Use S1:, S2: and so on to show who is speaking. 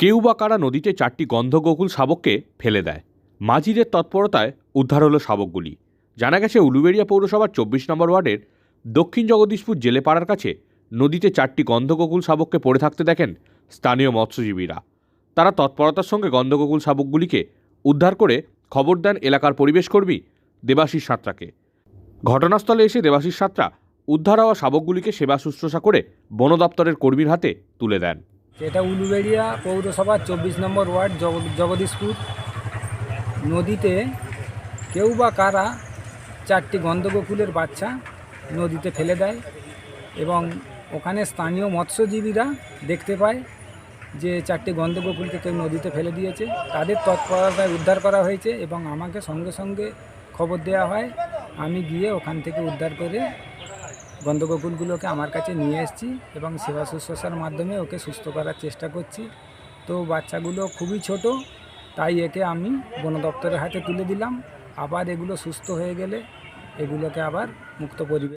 S1: কেউ বা কারা নদীতে চারটি গন্ধগোকুল শাবককে ফেলে দেয়। মাঝিদের তৎপরতায় উদ্ধার হলো শাবকগুলি। জানা গেছে, উলুবেড়িয়া পৌরসভার চব্বিশ নম্বর ওয়ার্ডের দক্ষিণ জগদীশপুর জেলেপাড়ার কাছে নদীতে চারটি গন্ধগোকুল শাবককে পড়ে থাকতে দেখেন স্থানীয় মৎস্যজীবীরা। তারা তৎপরতার সঙ্গে গন্ধগোকুল শাবকগুলিকে উদ্ধার করে খবর দেন এলাকার পরিবেশকর্মী দেবাশিস সাঁতরাকে। ঘটনাস্থলে এসে দেবাশিস সাঁতরা উদ্ধার হওয়া শাবকগুলিকে সেবা শুশ্রূষা করে বন দপ্তরের কর্মীর হাতে তুলে দেন।
S2: এটা উলুবেড়িয়া পৌরসভার চব্বিশ নম্বর ওয়ার্ড জগদীশপুর। নদীতে কেউ বা কারা চারটি গন্ধগোকুলের বাচ্চা নদীতে ফেলে দেয় এবং ওখানে স্থানীয় মৎস্যজীবীরা দেখতে পায় যে চারটি গন্ধগোকুলকে কেউ নদীতে ফেলে দিয়েছে। তাদের তৎপরতায় উদ্ধার করা হয়েছে এবং আমাকে সঙ্গে সঙ্গে খবর দেওয়া হয়। আমি গিয়ে ওখান থেকে উদ্ধার করে গন্ধগোকুলগুলোকে আমার কাছে নিয়ে এসেছি এবং সেবা শুশ্রূষার মাধ্যমে ওকে সুস্থ করার চেষ্টা করছি। তো বাচ্চাগুলো খুবই ছোট, তাই একে আমি বন দপ্তরের হাতে তুলে দিলাম। আবার এগুলো সুস্থ হয়ে গেলে এগুলোকে আবার মুক্ত পরিবেশ